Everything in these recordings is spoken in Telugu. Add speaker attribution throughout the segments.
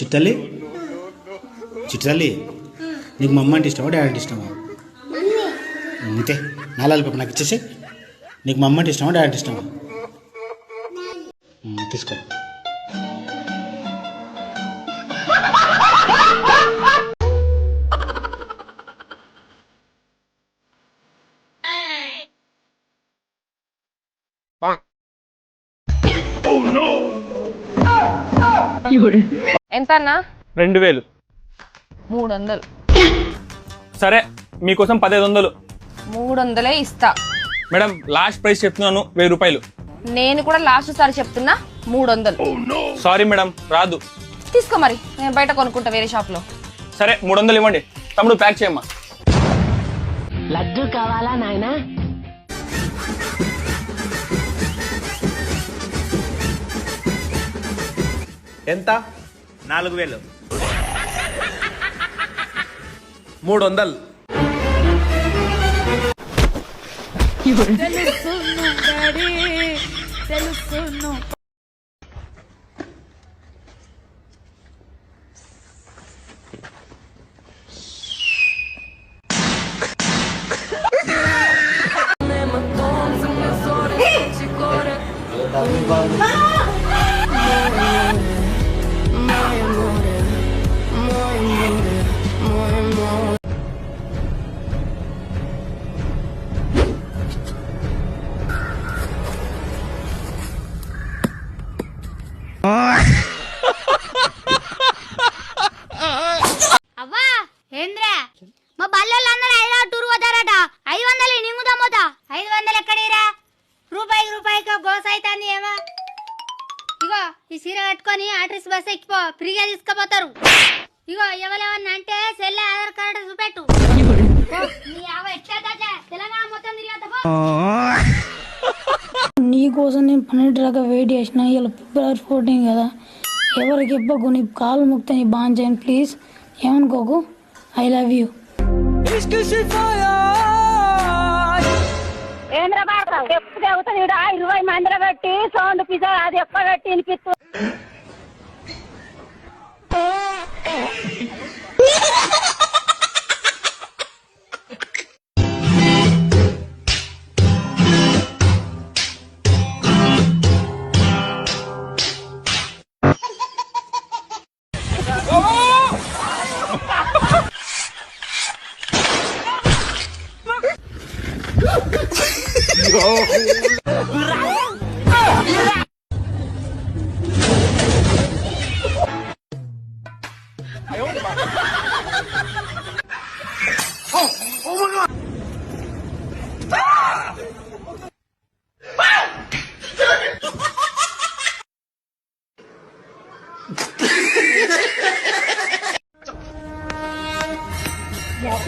Speaker 1: చిట్టల్లి? చిట్టల్లి? నీకు మా అమ్మ అంటే ఇష్టమా డాడీ అంటే ఇష్టమా? అంతే. నాలాలి పాప నాకు ఇచ్చేసి నీకు మా అమ్మ అంటే ఇష్టమా డాడీ అంటే ఇష్టమా? తీసుకో.
Speaker 2: ఎంత అన్నా
Speaker 3: రెండు వేలు.
Speaker 2: మూడు వందలు
Speaker 3: సరే మీకోసం పదిహేను వందలు
Speaker 2: మూడు వందలే ఇస్తా.
Speaker 3: మేడం లాస్ట్ ప్రైస్ చెప్తున్నాను వెయ్యి రూపాయలు.
Speaker 2: నేను కూడా లాస్ట్ సారి చెప్తున్నా మూడు వందలు
Speaker 3: సారీ మేడం రాదు.
Speaker 2: తీసుకో మరి నేను బయట కొనుక్కుంటా వేరే షాప్లో
Speaker 3: సరే మూడు వందలు ఇవ్వండి. తమ్ముడు ప్యాక్ చేయమ్మా.
Speaker 4: లడ్డు కావాలా నాయనా?
Speaker 5: ఎంత? నాలుగు వేలు మూడు వందలు
Speaker 6: అవ్వా
Speaker 7: నీకోసం నేను పన్నెండు రకాల వెయిట్ చేసిన. ఇలా ఫిబ్రవరి ఫోర్టీన్ కదా. ఎవరికి ఇవ్వకు నీ కాలు ముక్త నీ బాన్ చేయను ప్లీజ్ ఏమనుకోకు? ఐ లవ్ యూ
Speaker 4: ఎప్పుడు ఇరవై మందిర పెట్టి సౌండ్ పిజ్జా అది ఎక్కువ పెట్టి వినిపిస్తు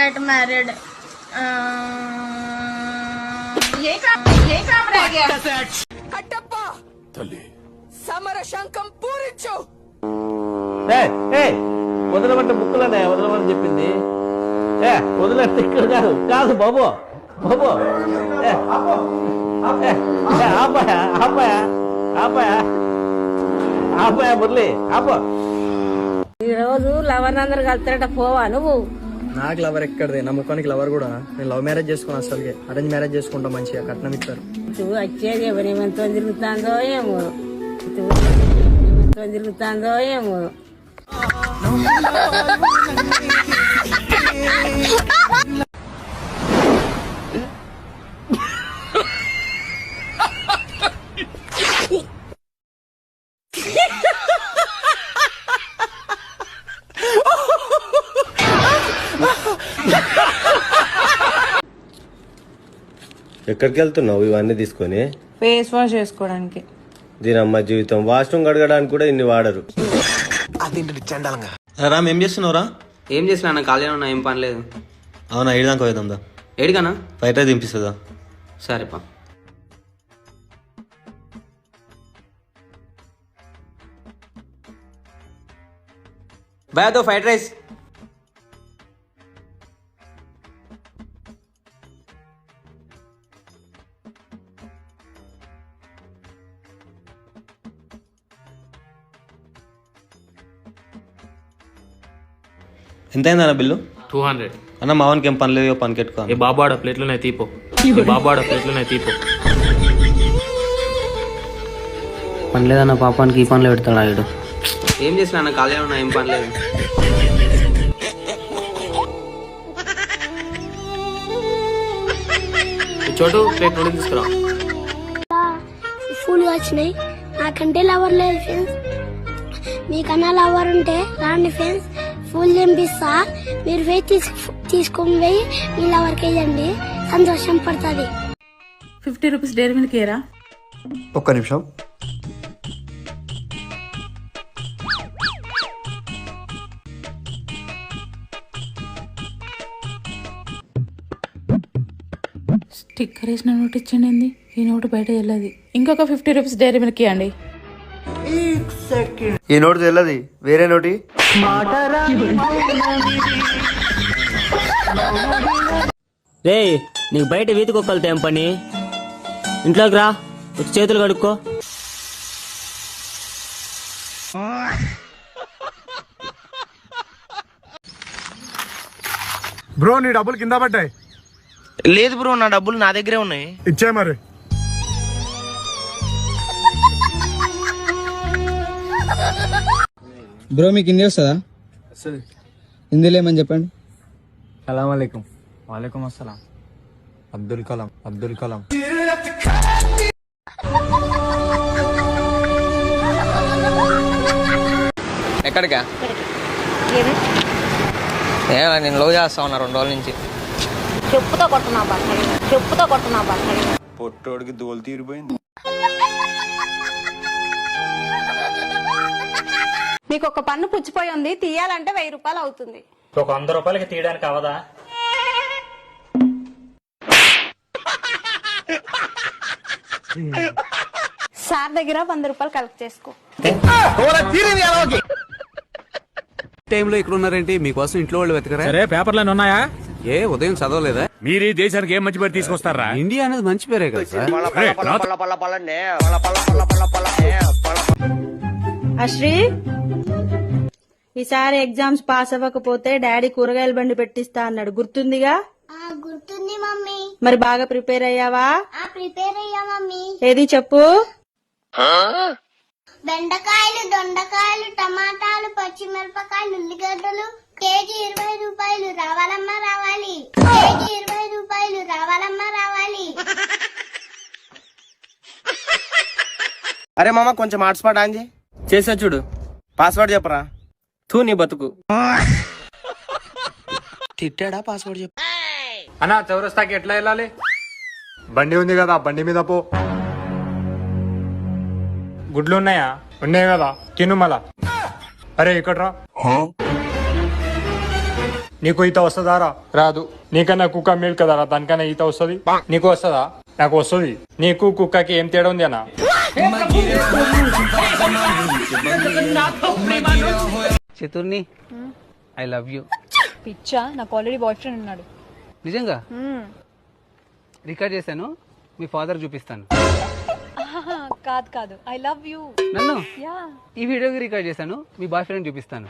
Speaker 6: get
Speaker 2: married. కట్టప్ప! తల్లి. సమర శంఖం పూరించు!
Speaker 5: వదలమంటే ముక్కలనే వదలమని చెప్పింది. ఏ వదలంటే ఇక్కడ కాదు కాదు బాబు బాబు. ఆపాయా ఆపాయా ఆపాయా ఆపాయా మురళి ఆపా.
Speaker 4: ఈ రోజు లవన్ పోవా నువ్వు?
Speaker 8: నాకు లవర్ ఎక్కడిది? నా ముఖానికి లవర్ కూడా? నేను లవ్ మ్యారేజ్ చేసుకున్నా అసలుకి. అరేంజ్ మ్యారేజ్ చేసుకుంటా మంచిగా కట్నం ఇస్తారు.
Speaker 4: నువ్వు వచ్చేది ఎవరేమంతో తిరుగుతాందో ఏమో. తిరుగుతాందో ఏమో.
Speaker 9: ఎక్కడికి వెళ్తున్నావు ఇవన్నీ తీసుకొని?
Speaker 10: ఫేస్ వాష్ చేసుకోవడానికి.
Speaker 9: దీని అమ్మ జీవితం. వాష్రూమ్ కడగడానికి కూడా ఇన్ని వాడరు.
Speaker 11: రామ్ ఏం చేస్తున్నావురా
Speaker 12: ఏం చేసినా అన్న ఖాళీ ఉన్నా ఏం పని లేదు.
Speaker 11: అవునా ఏడుదాకా పోయేద్దా
Speaker 12: ఏడికన్నా?
Speaker 11: ఫ్రైడ్ రైస్ దింపిస్తుందా?
Speaker 12: సరేపా భయ దో ఫ్రైడ్ రైస్.
Speaker 11: ఎంత అన్న బిల్లు?
Speaker 13: Two hundred.
Speaker 11: అన్న మావానికి ఏం పని లేదు పని పెట్టుకో
Speaker 13: ఏ బాబు ఆడ ప్లేట్లోనే తీపో. ఏ బాబు ఆడ ప్లేట్లోనే తీపో.
Speaker 12: పని లేదన్న పాపానికి ఈ పనిలో పెడతాడు ఆయుడు. ఏం చేసినా అన్న ఖాళీ ఉన్నా ఏం పని లేదు.
Speaker 13: ఈ చోటు ప్లేట్ నూడిల్స్ తీసుకురా.
Speaker 14: ఫుల్ వచ్చినాయి. నాకంటే లవర్ లేదు ఫ్రెండ్స్. మీకన్నా లవర్ ఉంటే రాండి ఫ్రెండ్స్. ఫుల్ తెంపిస్తా మీరు పోయి తీసు తీసుకొని పోయి మీ లవర్కి వేయండి సంతోషం పడుతుంది.
Speaker 10: ఫిఫ్టీ రూపీస్ డైరీ మిల్క్ ఏరా?
Speaker 11: ఒక్క నిమిషం.
Speaker 10: స్టిక్కర్ వేసిన నోట్ ఇచ్చిండి ఈ నోటు బయట వెళ్ళదు. ఇంకొక ఫిఫ్టీ రూపీస్ డైరీ మిల్క్ ఇవ్వండి.
Speaker 11: ఈ నోటి తెల్లది వేరే నోటి.
Speaker 12: రే నీకు బయట వీధి కుక్కలతో ఏం పని? ఇంట్లోకి రా వచ్చి చేతులు కడుక్కో.
Speaker 15: బ్రో నీ డబ్బులు కింద పడ్డాయి.
Speaker 12: లేదు బ్రో నా డబ్బులు నా దగ్గరే ఉన్నాయి.
Speaker 15: ఇచ్చే మరి.
Speaker 11: బ్రో మీకు హిందీ వస్తుందా? హిందీలో ఏమని చెప్పండి?
Speaker 5: సలాం అలైకుం వాలేకుం అస్సలాం. అబ్దుల్ కలాం. అబ్దుల్ కలాం.
Speaker 12: ఎక్కడికా? ఏ నేను లో చేస్తా ఉన్నా రెండు రోజుల నుంచి.
Speaker 14: చెప్పుతో కొట్టున్నా చెప్పుతో కొట్టున్నా
Speaker 9: పొట్టోడికి దోలు తీరిపోయింది.
Speaker 10: మీకు ఒక పన్ను పుచ్చిపోయి ఉంది తీయాలంటే వెయ్యి రూపాయలు అవుతుంది
Speaker 13: ఒక వంద రూపాయలకి తీయడానికి అవదా
Speaker 10: సార్ దగ్గర వంద రూపాయలు కలెక్ట్ చేసుకో
Speaker 12: టైంలో ఇక్కడ ఉన్నారేంటి మీకోసం ఇంట్లో వాళ్ళు వెతకరా
Speaker 5: సరే పేపర్లో ఉన్నాయా
Speaker 12: ఏ ఉదయం చదవలేదా
Speaker 5: మీరు ఈ దేశానికి ఏం మంచి పేరు తీసుకొస్తారా
Speaker 12: ఇండియా అనేది మంచి పేరే కదా సార్
Speaker 10: అశ్రీ ఈసారి ఎగ్జామ్స్ పాస్ అవ్వకపోతే డాడీ కూరగాయల బండి పెట్టిస్తా అన్నాడు. గుర్తుందిగా?
Speaker 14: గుర్తుంది మమ్మీ.
Speaker 10: మరి బాగా ప్రిపేర్ అయ్యావా?
Speaker 14: ఆ ప్రిపేర్ అయ్యా మమ్మీ.
Speaker 10: ఏది చెప్పు?
Speaker 14: బెండకాయలు దొండకాయలు టమాటాలు పచ్చిమిరపకాయలు ఉల్లిగడ్డలు కేజీ ఇరవై రూపాయలు రావాలమ్మా రావాలి. కేజీ ఇరవై రూపాయలు రావాలమ్మా రావాలి.
Speaker 12: అరే మామ కొంచెం హాట్స్పాట్ ఆన్ చేయి. చేసా చూడు. పాస్వర్డ్ చెప్పరా? తూ నీ బతుకు. తిట్టాడా పాస్వర్డ్ చెప్పు.
Speaker 5: అన్నా చౌరస్తాకి ఎట్లా వెళ్ళాలి? బండి ఉంది కదా బండి మీద పో. గుడ్లు ఉన్నాయా? ఉన్నాయి కదా తిను మళ్ళా. అరే ఇక్కడ రా. నీకు ఈత వస్తుందా రా? రాదు. నీకన్నా కుక్క మేలు కదరా దానికన్నా ఈత వస్తుంది? నీకు వస్తుందా? నాకు వస్తుంది. నీకు కుక్కకి ఏం తేడా ఉంది అన్న?
Speaker 12: చతుర్ని ఐ లవ్ యూ
Speaker 10: పిచ్చా నాకు ఆల్రెడీ బాయ్ ఫ్రెండ్ ఉన్నాడు.
Speaker 12: నిజంగా? రికార్డ్ చేశాను మీ ఫాదర్ చూపిస్తాను.
Speaker 10: కాదు కాదు. ఐ లవ్ యూ
Speaker 12: నన్ను? ఈ వీడియోకి రికార్డ్ చేశాను మీ బాయ్ ఫ్రెండ్ చూపిస్తాను.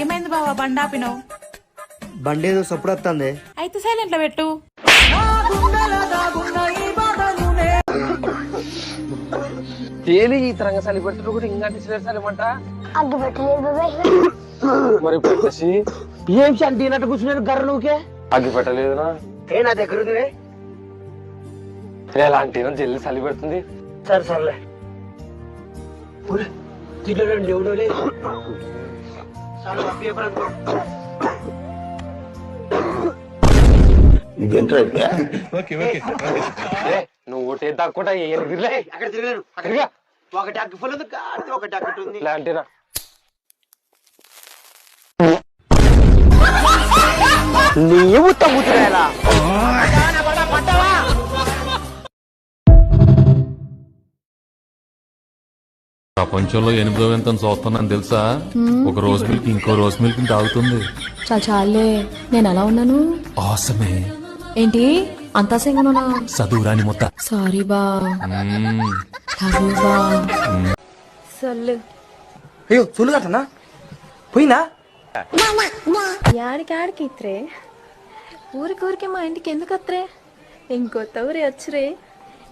Speaker 10: ఏమైంది బావా బండి ఆపినావు
Speaker 11: బండి ఏదో సప్పుడు వస్తుంది
Speaker 10: అయితే సైలెంట్లో పెట్టు.
Speaker 12: డైలీ ఈ తరంగా చలి పెడుతుంటే కూడా ఇంకా డిస్లెట్ చలిమంట
Speaker 14: అగ్గి పెట్టలేదు బాబాయ్.
Speaker 12: మరి పెట్టేసి ఏం శాంతి కూర్చున్నాను గర్ర నువ్వుకే అగ్గి పెట్టలేదునా? ఏ నా దగ్గర ఉంది ఎలాంటి జల్లి చలి పెడుతుంది? సరే సర్లే.
Speaker 16: నువ్వు ఒకటి తక్కువ అక్కడ తిరగలేను అక్కడిగా ఒకటి అగ్గి ఫుల్ ఉంది కాదు ఒకటి అక్కటి ఉంది లాంటినా నీవు తగ్గుతున్నా
Speaker 17: ప్రపంచంలో ఎనిమిదో వింత చూస్తున్నాను తెలుసా? ఒక రోజు మిల్క్ ఇంకో రోజు మిల్క్ తాగుతుంది.
Speaker 18: చాలా చాలే. నేను అలా ఉన్నాను?
Speaker 17: ఆసమే.
Speaker 18: ఏంటి? అంతా సింగనున్నా
Speaker 17: చదువురాని మొత్త.
Speaker 18: సారీ బా. లవ్ యూ బా. సొల్లు.
Speaker 16: అయ్యో చూలు కట్టనా పోయినా?
Speaker 18: యాడికి ఆడికి ఇత్రే? ఊరికి ఊరికి మా ఇంటికి ఎందుకు వత్రే? ఇంకొత్త ఊరి వచ్చురే.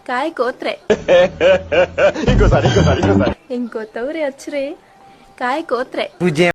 Speaker 18: కాయ కోత్రే. ఇంకొత్త ఊరి వచ్చురే. కాయ కోత్రే.